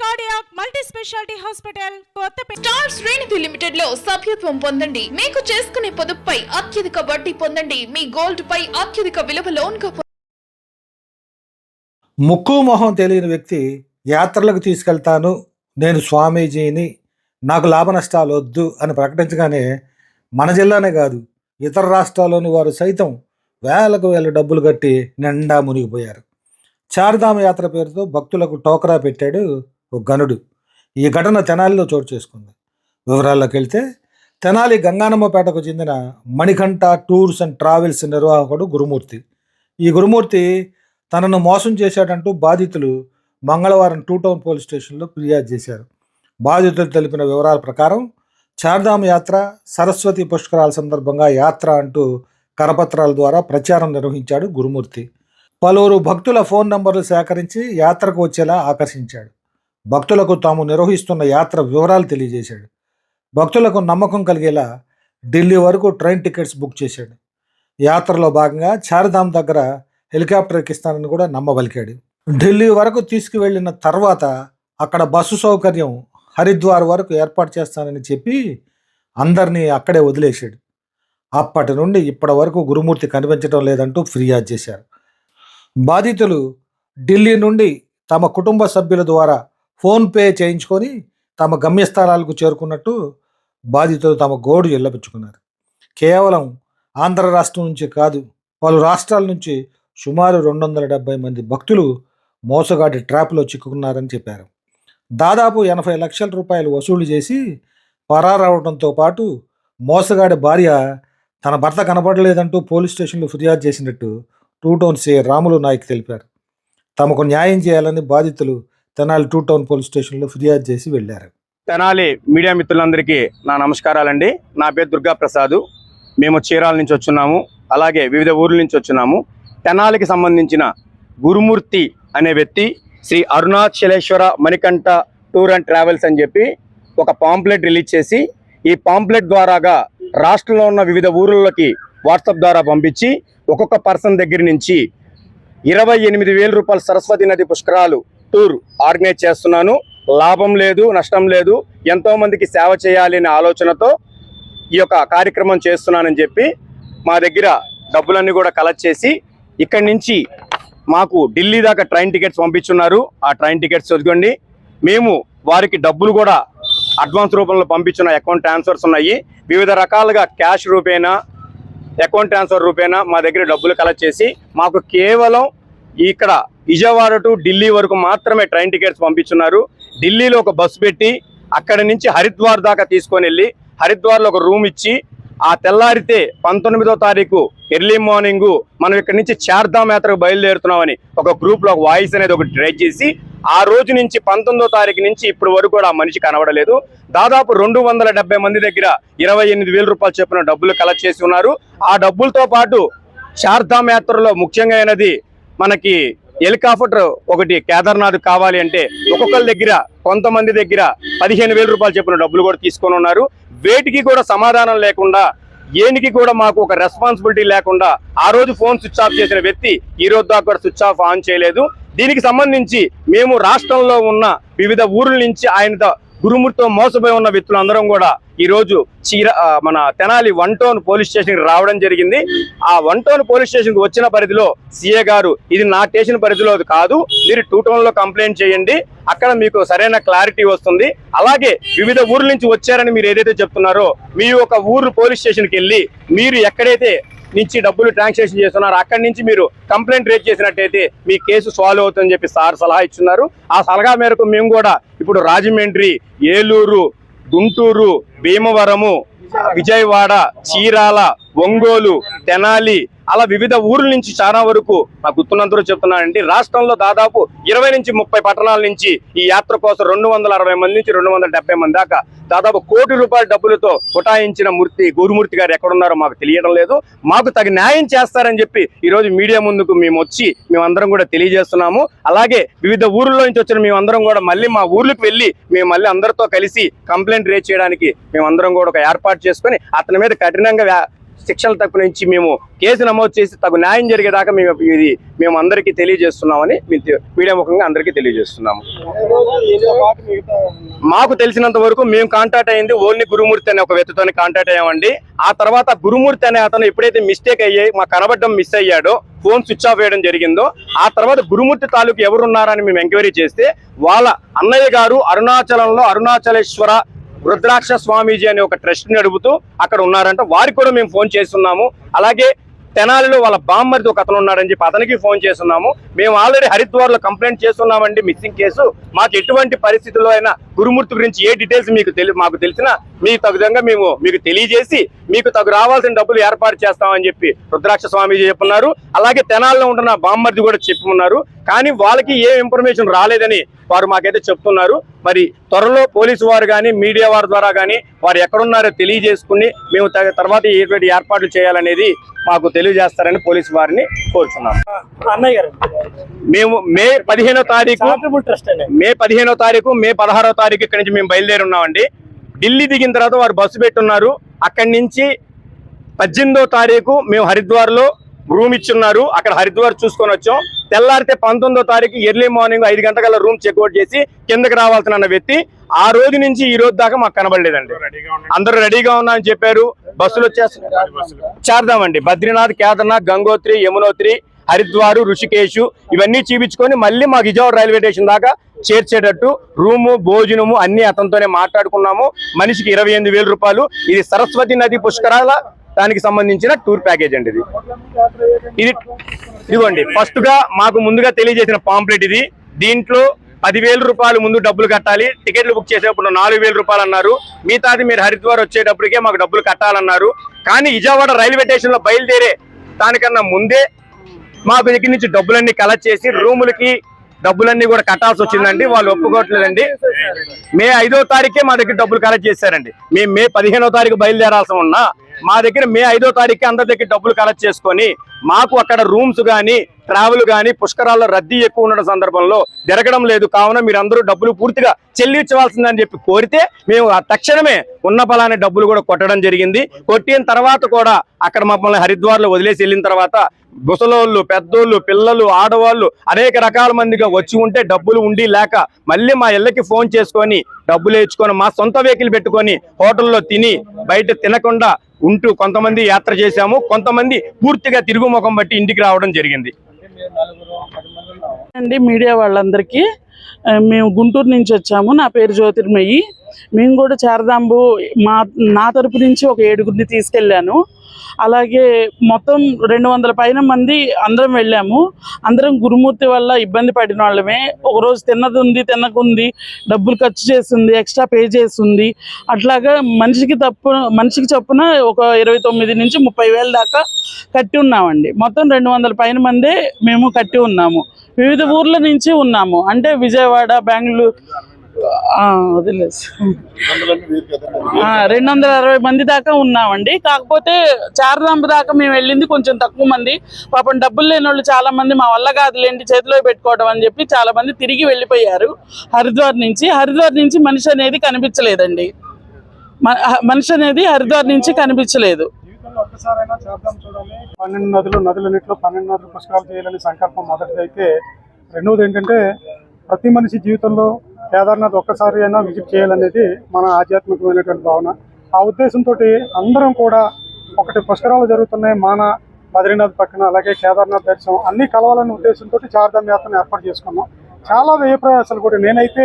Cardiac multi speciality hospital Kothapeta star శ్రేణిధి లిమిటెడ్లో సభ్యత్వం పొందండి. మీకు చేసుకునే పొదుపుపై అత్యధిక వడ్డీ పొందండి. మీ గోల్డ్ పై అత్యధిక విలువ లోన్గా ముక్కు మొహం తెలియని వ్యక్తి యాత్రలకు తీసుకెళ్తాను. నేను స్వామీజీని. నాకు లాభ నష్టాలు వద్దు అని ప్రకటించగానే మన జిల్లానే కాదు ఇతర రాష్ట్రాల్లోని వారు సైతం వేలకు వేల డబ్బులు కట్టి నిండా మునిగిపోయారు. చారిధామ యాత్ర పేరుతో భక్తులకు టోకరా పెట్టాడు ఒక గనుడు. ఈ ఘటన తెనాలిలో చోటు చేసుకుంది. వివరాల్లోకి వెళ్తే తెనాలి గంగానమ్మపేటకు చెందిన మణికంఠ టూర్స్ అండ్ ట్రావెల్స్ నిర్వాహకుడు గురుమూర్తి. ఈ గురుమూర్తి తనను మోసం చేశాడంటూ బాధితులు మంగళవారం టూ టౌన్ పోలీస్ స్టేషన్లో ఫిర్యాదు చేశారు. బాధితులు తెలిపిన వివరాల ప్రకారం చార్ధామ్ యాత్ర సరస్వతి పుష్కరాల సందర్భంగా యాత్ర అంటూ కరపత్రాల ద్వారా ప్రచారం నిర్వహించాడు గురుమూర్తి. పలువురు భక్తుల ఫోన్ నంబర్లు సేకరించి యాత్రకు వచ్చేలా ఆకర్షించాడు. భక్తులకు తాము నిర్వహిస్తున్న యాత్ర వివరాలు తెలియజేశాడు. భక్తులకు నమ్మకం కలిగేలా ఢిల్లీ వరకు ట్రైన్ టికెట్స్ బుక్ చేశాడు. యాత్రలో భాగంగా చార్ధామ్ దగ్గర హెలికాప్టర్ ఎక్కిస్తానని కూడా నమ్మబలికాడు. ఢిల్లీ వరకు తీసుకువెళ్ళిన తర్వాత అక్కడ బస్సు సౌకర్యం హరిద్వార్ వరకు ఏర్పాటు చేస్తానని చెప్పి అందరినీ అక్కడే వదిలేశాడు. అప్పటి నుండి ఇప్పటి వరకు గురుమూర్తి కనిపించడం లేదంటూ ఫిర్యాదు చేశారు. బాధితులు ఢిల్లీ నుండి తమ కుటుంబ సభ్యుల ద్వారా ఫోన్పే చేయించుకొని తమ గమ్యస్థానాలకు చేరుకున్నట్టు బాధితులు తమ గోడు ఎల్లపించుకున్నారు కేవలం ఆంధ్ర రాష్ట్రం నుంచి కాదు పలు రాష్ట్రాల నుంచి సుమారు రెండు వందల డెబ్బై మంది భక్తులు మోసగాడి ట్రాప్లో చిక్కుకున్నారని చెప్పారు. దాదాపు ఎనభై లక్షల రూపాయలు వసూలు చేసి పరారవడంతో పాటు మోసగాడి భార్య తన భర్త కనపడలేదంటూ పోలీస్ స్టేషన్లో ఫిర్యాదు చేసినట్టు టూ టౌన్ రాములు నాయక్ తెలిపారు. తమకు న్యాయం చేయాలని బాధితులు తెనాలి టూ టౌన్ పోలీస్ స్టేషన్లో ఫిర్యాదు చేసి వెళ్ళారు. తెనాలి మీడియా మిత్రులందరికీ నా నమస్కారాలండి. నా పేరు దుర్గా ప్రసాద్ మేము చీరాల నుంచి వచ్చున్నాము. అలాగే వివిధ ఊర్ల నుంచి వచ్చున్నాము. తెనాలికి సంబంధించిన గురుమూర్తి అనే వ్యక్తి Sri Arunachaleswara Manikanta tour and travels అని చెప్పి ఒక పాంప్లెట్ రిలీజ్ చేసి ఈ పాంప్లెట్ ద్వారాగా రాష్ట్రంలో ఉన్న వివిధ ఊర్లలోకి వాట్సాప్ ద్వారా పంపించి ఒక్కొక్క పర్సన్ దగ్గర నుంచి ఇరవై ఎనిమిది వేల రూపాయల సరస్వతి నది పుష్కరాలు టూర్ ఆర్గనైజ్ చేస్తున్నాను. లాభం లేదు నష్టం లేదు. ఎంతోమందికి సేవ చేయాలి అనే ఆలోచనతో ఈ యొక్క కార్యక్రమం చేస్తున్నానని చెప్పి మా దగ్గర డబ్బులన్నీ కూడా కలెక్ట్ చేసి ఇక్కడి నుంచి మాకు ఢిల్లీ దాకా ట్రైన్ టికెట్స్ పంపించున్నారు. ఆ ట్రైన్ టికెట్స్ చదువుకోండి. మేము వారికి డబ్బులు కూడా అడ్వాన్స్ రూపంలో పంపించిన అకౌంట్ ట్రాన్స్ఫర్స్ ఉన్నాయి. వివిధ రకాలుగా క్యాష్ రూపేనా అకౌంట్ ట్రాన్స్ఫర్ రూపేనా మా దగ్గర డబ్బులు కలెక్ట్ చేసి మాకు కేవలం ఇక్కడ విజయవాడ టు ఢిల్లీ వరకు మాత్రమే ట్రైన్ టికెట్స్ పంపించున్నారు. ఢిల్లీలో ఒక బస్సు పెట్టి అక్కడ నుంచి హరిద్వార్ దాకా తీసుకొని వెళ్ళి హరిద్వార్లో ఒక రూమ్ ఇచ్చి ఆ తెల్లారితే పంతొమ్మిదో తారీఖు ఎర్లీ మార్నింగ్ మనం ఇక్కడ నుంచి చార్ధామ్ యాత్రకు బయలుదేరుతున్నామని ఒక గ్రూప్లో ఒక వాయిస్ అనేది ఒకటి ట్రై చేసి ఆ రోజు నుంచి పంతొమ్మిదో తారీఖు నుంచి ఇప్పటి వరకు కూడా ఆ మనిషి కనబడలేదు. దాదాపు రెండు వందల మంది దగ్గర ఇరవై ఎనిమిది వేల రూపాయలు చెప్పిన డబ్బులు కలెక్ట్ చేసి ఉన్నారు. ఆ డబ్బులతో పాటు చార్ధామ్ యాత్రలో ముఖ్యంగా అయినది మనకి హెలికాప్టర్ ఒకటి కేదార్నాథ్ కావాలి అంటే ఒక్కొక్కరి దగ్గర కొంతమంది దగ్గర పదిహేను వేల రూపాయలు చెప్పిన డబ్బులు కూడా తీసుకొని ఉన్నారు. వేటికి కూడా సమాధానం లేకుండా ఏనికి కూడా మాకు ఒక రెస్పాన్సిబిలిటీ లేకుండా ఆ రోజు ఫోన్ స్విచ్ ఆఫ్ చేసిన వ్యక్తి ఈ రోజు దాకా కూడా స్విచ్ ఆఫ్ ఆన్ చేయలేదు. దీనికి సంబంధించి మేము రాష్ట్రంలో ఉన్న వివిధ ఊర్ల నుంచి ఆయనతో గురుమూర్తితో మోసపోయి ఉన్న వ్యక్తులందరం కూడా ఈరోజు చీర మన తెనాలి వన్ టౌన్ పోలీస్ స్టేషన్కి రావడం జరిగింది. ఆ వన్ టౌన్ పోలీస్ స్టేషన్కి వచ్చిన పరిధిలో సీఏ గారు ఇది నా స్టేషన్ పరిధిలో కాదు మీరు టూ టౌన్లో కంప్లైంట్ చేయండి అక్కడ మీకు సరైన క్లారిటీ వస్తుంది. అలాగే వివిధ ఊర్ల నుంచి వచ్చారని మీరు ఏదైతే చెప్తున్నారో మీ ఒక ఊరు పోలీస్ స్టేషన్కి వెళ్ళి మీరు ఎక్కడైతే నుంచి డబ్బులు ట్రాన్సాక్షన్ చేస్తున్నారు అక్కడి నుంచి మీరు కంప్లైంట్ రేజ్ చేసినట్టయితే మీ కేసు సాల్వ్ అవుతుందని చెప్పి సార్ సలహా ఇచ్చున్నారు. ఆ సలహా మేరకు మేము కూడా ఇప్పుడు రాజమండ్రి ఏలూరు గుంటూరు భీమవరము విజయవాడ చీరాల ఒంగోలు తెనాలి అలా వివిధ ఊర్ల నుంచి చాలా వరకు నాకు గుర్తున్నందరూ చెప్తున్నానండి. రాష్ట్రంలో దాదాపు ఇరవై నుంచి ముప్పై పట్టణాల నుంచి ఈ యాత్ర కోసం రెండు వందల అరవై మంది నుంచి రెండు వందల మంది దాకా దాదాపు కోటి రూపాయల డబ్బులతో ఉటాయించిన మూర్తి గురుమూర్తి గారు ఎక్కడున్నారో మాకు తెలియడం లేదు. మాకు తగిన న్యాయం చేస్తారని చెప్పి ఈరోజు మీడియా ముందుకు మేము వచ్చి మేమందరం కూడా తెలియజేస్తున్నాము. అలాగే వివిధ ఊర్ల నుంచి వచ్చిన మేమందరం కూడా మళ్ళీ మా ఊర్లకు వెళ్ళి మేము మళ్ళీ అందరితో కలిసి కంప్లైంట్ రేజ్ చేయడానికి మేమందరం కూడా ఒక ఏర్పాటు చేసుకొని అతని మీద కఠినంగా శిక్షల తప్పు నుంచి మేము కేసు నమోదు చేసి తగు న్యాయం జరిగేదాకా మేము ఇది మేము అందరికీ తెలియజేస్తున్నామని మీడియా ముఖంగా అందరికీ తెలియజేస్తున్నాము. మాకు తెలిసినంత వరకు మేము కాంటాక్ట్ అయింది ఓన్లీ గురుమూర్తి అనే ఒక వ్యక్తితో కాంటాక్ట్ అయ్యామండి. ఆ తర్వాత గురుమూర్తి అనే అతను ఎప్పుడైతే మిస్టేక్ అయ్యాయి మా కనబడడం మిస్ అయ్యాడో ఫోన్ స్విచ్ ఆఫ్ చేయడం జరిగిందో ఆ తర్వాత గురుమూర్తి తాలూకు ఎవరున్నారని మేము ఎంక్వైరీ చేస్తే వాళ్ళ అన్నయ్య గారు అరుణాచలంలో అరుణాచలేశ్వర రుద్రాక్ష స్వామీజీ అనే ఒక ట్రస్ట్ నడుపుతూ అక్కడ ఉన్నారంట. వారికి కూడా మేము ఫోన్ చేస్తున్నాము. అలాగే తెనాలిలో వాళ్ళ బామ్మరిది ఒక అతను ఉన్నాడని చెప్పి అతనికి ఫోన్ చేస్తున్నాము. మేము ఆల్రెడీ హరిద్వార్లో కంప్లైంట్ చేస్తున్నామండి మిస్సింగ్ కేసు. మాకు ఎటువంటి పరిస్థితుల్లో అయినా గురుమూర్తి గురించి ఏ డీటెయిల్స్ మీకు తెలి మాకు తెలిసినా మీ తగుదంగా మేము మీకు తెలియజేసి మీకు తగు రావాల్సిన డబ్బులు ఏర్పాటు చేస్తామని చెప్పి రుద్రాక్ష స్వామీజీ చెప్పున్నారు. అలాగే తెనాల్లో ఉంటున్న బామ్మర్ది కూడా చెప్పున్నారు కానీ వాళ్ళకి ఏ ఇన్ఫర్మేషన్ రాలేదని వారు మాకైతే చెప్తున్నారు. మరి త్వరలో పోలీసు వారు కానీ మీడియా వారి ద్వారా కానీ వారు ఎక్కడున్నారో తెలియజేసుకుని మేము తర్వాత ఎటువంటి ఏర్పాట్లు చేయాలనేది మాకు తెలియజేస్తారని పోలీసు వారిని కోరుచున్నాం. అన్నయ్య గారు. మేము మే పదిహేనో తారీఖు మే పదిహేనో తారీఖు మే పదహారో తారీఖు ఇక్కడి నుంచి మేము బయలుదేరి ఉన్నామండి. ఢిల్లీ దిగిన తర్వాత వారు బస్సు పెట్టున్నారు. అక్కడి నుంచి పద్దెనిమిదో తారీఖు మేము హరిద్వార్లో రూమ్ ఇచ్చున్నారు. అక్కడ హరిద్వార్ చూసుకొని వచ్చాం. తెల్లారితే పంతొమ్మిదో తారీఖు ఎర్లీ మార్నింగ్ ఐదు గంటల రూమ్ చెక్అవుట్ చేసి కిందకి రావాల్సిన అన్న వ్యక్తి ఆ రోజు నుంచి ఈ రోజు దాకా మాకు కనబడలేదండి. అందరూ రెడీగా ఉన్నామని చెప్పారు. బస్సులు వచ్చేస్తున్నారు చేరదామండి బద్రీనాథ్ కేదార్నాథ్ గంగోత్రి యమునోత్రి హరిద్వారు ఋషికేశు ఇవన్నీ చూపించుకొని మళ్ళీ మాకు విజయవాడ రైల్వే స్టేషన్ దాకా చేర్చేటట్టు రూము భోజనము అన్ని అతనితోనే మాట్లాడుకున్నాము. మనిషికి ఇరవై ఎనిమిది వేల రూపాయలు. ఇది సరస్వతి నది పుష్కరాల దానికి సంబంధించిన టూర్ ప్యాకేజ్ అండి ఇది. ఇది ఇదిగోండి ఫస్ట్గా మాకు ముందుగా తెలియజేసిన పాంప్లెట్ ఇది. దీంట్లో పదివేల రూపాయలు ముందు డబ్బులు కట్టాలి. టికెట్లు బుక్ చేసేప్పుడు నాలుగు వేల రూపాయలు అన్నారు. మిగతాది మీరు హరిద్వార్ వచ్చేటప్పటికే మాకు డబ్బులు కట్టాలన్నారు. కానీ విజయవాడ రైల్వే స్టేషన్లో బయలుదేరే దానికన్నా ముందే మాకు దగ్గర నుంచి డబ్బులన్నీ కలెక్ట్ చేసి రూములకి డబ్బులన్నీ కూడా కట్టాల్సి వచ్చిందండి. వాళ్ళు ఒప్పుకోవట్లేదండి. మే ఐదో తారీఖే మా దగ్గర డబ్బులు కలెక్ట్ చేశారండి. మేము మే పదిహేనో తారీఖు బయలుదేరాల్సి ఉన్నా మా దగ్గర మే ఐదో తారీఖు అందరి దగ్గర డబ్బులు కలెక్ట్ చేసుకొని మాకు అక్కడ రూమ్స్ కానీ ట్రావెల్ కానీ పుష్కరాల్లో రద్దీ ఎక్కువ ఉన్న సందర్భంలో జరగడం లేదు. కావున మీరందరూ డబ్బులు పూర్తిగా చెల్లించవలసిందని చెప్పి కోరితే మేము తక్షణమే ఉన్న ఫలాన్ని డబ్బులు కూడా కొట్టడం జరిగింది. కొట్టిన తర్వాత కూడా అక్కడ మమ్మల్ని హరిద్వార్లో వదిలేసి వెళ్ళిన తర్వాత ముసలోళ్ళు పెద్దోళ్ళు పిల్లలు ఆడవాళ్ళు అనేక రకాల మందిగా వచ్చి ఉంటే డబ్బులు ఉండి లేక మళ్ళీ మా ఇళ్ళకి ఫోన్ చేసుకొని డబ్బులు వేయించుకొని మా సొంత వెహికల్ పెట్టుకొని హోటల్లో తిని బయట తినకుండా ఉంటూ కొంతమంది యాత్ర చేశాము. కొంతమంది పూర్తిగా తిరుగు ముఖం బట్టి ఇంటికి రావడం జరిగింది. అండి మీడియా వాళ్ళందరికీ మేము గుంటూరు నుంచి వచ్చాము. నా పేరు జ్యోతిర్మయి. మేము కూడా చారదాంబు మా నా తరపు నుంచి ఒక ఏడుగురిని తీసుకెళ్ళాను. అలాగే మొత్తం రెండు వందల పైన మంది అందరం వెళ్ళాము. అందరం గురుమూర్తి వల్ల ఇబ్బంది పడిన వాళ్ళమే. ఒకరోజు తిన్నది ఉంది తిన్నకుంది డబ్బులు ఖర్చు చేస్తుంది ఎక్స్ట్రా పే చేస్తుంది. అట్లాగా మనిషికి తప్పు మనిషికి చొప్పున ఒక ఇరవై తొమ్మిది నుంచి ముప్పై వేల దాకా కట్టి ఉన్నామండి. మొత్తం రెండు వందల పైన మందే మేము కట్టి ఉన్నాము. వివిధ ఊర్ల నుంచి ఉన్నాము. అంటే విజయవాడ బెంగళూరు రెండు వందల అరవై మంది దాకా ఉన్నామండి. కాకపోతే చారదాంబ దాకా మేము వెళ్ళింది కొంచెం తక్కువ మంది. పాపం డబ్బులు లేని వాళ్ళు చాలా మంది మా వల్ల కాదులేంటి చేతిలో పెట్టుకోవడం అని చెప్పి చాలా మంది తిరిగి వెళ్ళిపోయారు హరిద్వార్ నుంచి. హరిద్వార్ నుంచి మనిషి అనేది కనిపించలేదండి. మనిషి అనేది హరిద్వార్ నుంచి కనిపించలేదు. జీవితంలో ఒక్కసారైనా చేద్దాం చూడాలి. పన్నెండు నదులు నదులన్నింటిలో పన్నెండు నదులు పుష్కరాలు చేయాలని సంకల్పం మొదటిది అయితే రెండవది ఏంటంటే ప్రతి మనిషి జీవితంలో కేదార్నాథ్ ఒక్కసారి అయినా విజిట్ చేయాలనేది మన ఆధ్యాత్మికమైనటువంటి భావన. ఆ ఉద్దేశంతో అందరం కూడా ఒకటి పుష్కరాలు జరుగుతున్నాయి మాన బద్రీనాథ్ పక్కన అలాగే కేదార్నాథ్ దర్శనం అన్ని కలవాలనే ఉద్దేశంతో చార్ధామ్ యాత్రను ఏర్పాటు చేసుకున్నాం. చాలా వ్యయ ప్రయాసాలు కూడా నేనైతే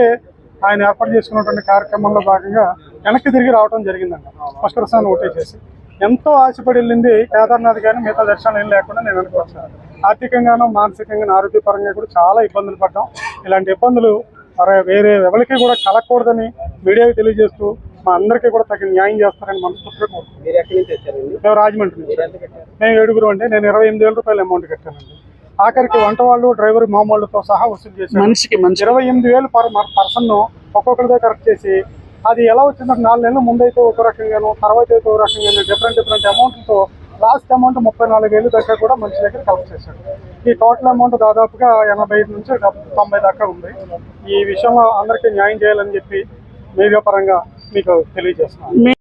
ఆయన ఏర్పాటు చేసుకున్నటువంటి కార్యక్రమంలో భాగంగా వెనక్కి తిరిగి రావడం జరిగిందండి. పుష్కర స్నానం ఒకటే చేసి. ఎంతో ఆశపడి వెళ్ళింది కేదార్నాథ్ కానీ మిగతా దర్శనాలు ఏం లేకుండా నేను అనుకోవచ్చు ఆర్థికంగానూ మానసికంగా ఆరోగ్యపరంగా కూడా చాలా ఇబ్బందులు పడ్డాం. ఇలాంటి ఇబ్బందులు మరి వేరే ఎవరికి కూడా కలగకూడదని మీడియాకి తెలియజేస్తూ మా అందరికీ కూడా తగిన న్యాయం చేస్తారని మనస్ఫూర్తిగా. మేము రాజమండ్రి నుంచి. మేము ఏడుగురు అంటే నేను ఇరవై ఎనిమిది వేల రూపాయలు అమౌంట్ కట్టానండి. ఆఖరికి వంట వాళ్ళు డ్రైవర్ మామూళ్ళతో సహా వసూలు చేశారు. మనిషికి మనిషి ఇరవై ఎనిమిది వేలు పర్ పర్సన్ ఒక్కొక్కరిదే కరెక్ట్ చేసి అది ఎలా వచ్చిందంటే నాలుగు నెలల ముందైతే ఒక రకంగాను తర్వాత అయితే ఒక రకంగాను డిఫరెంట్ డిఫరెంట్ అమౌంట్తో లాస్ట్ అమౌంట్ ముప్పై నాలుగు వేలు దాకా కూడా మంచి దగ్గర కలెక్ట్ చేశాడు. ఈ టోటల్ అమౌంట్ దాదాపుగా ఎనభై ఐదు నుంచి తొంభై దాకా ఉంది. ఈ విషయంలో అందరికీ న్యాయం చేయాలని చెప్పి మీడియా పరంగా మీకు తెలియజేస్తున్నాను.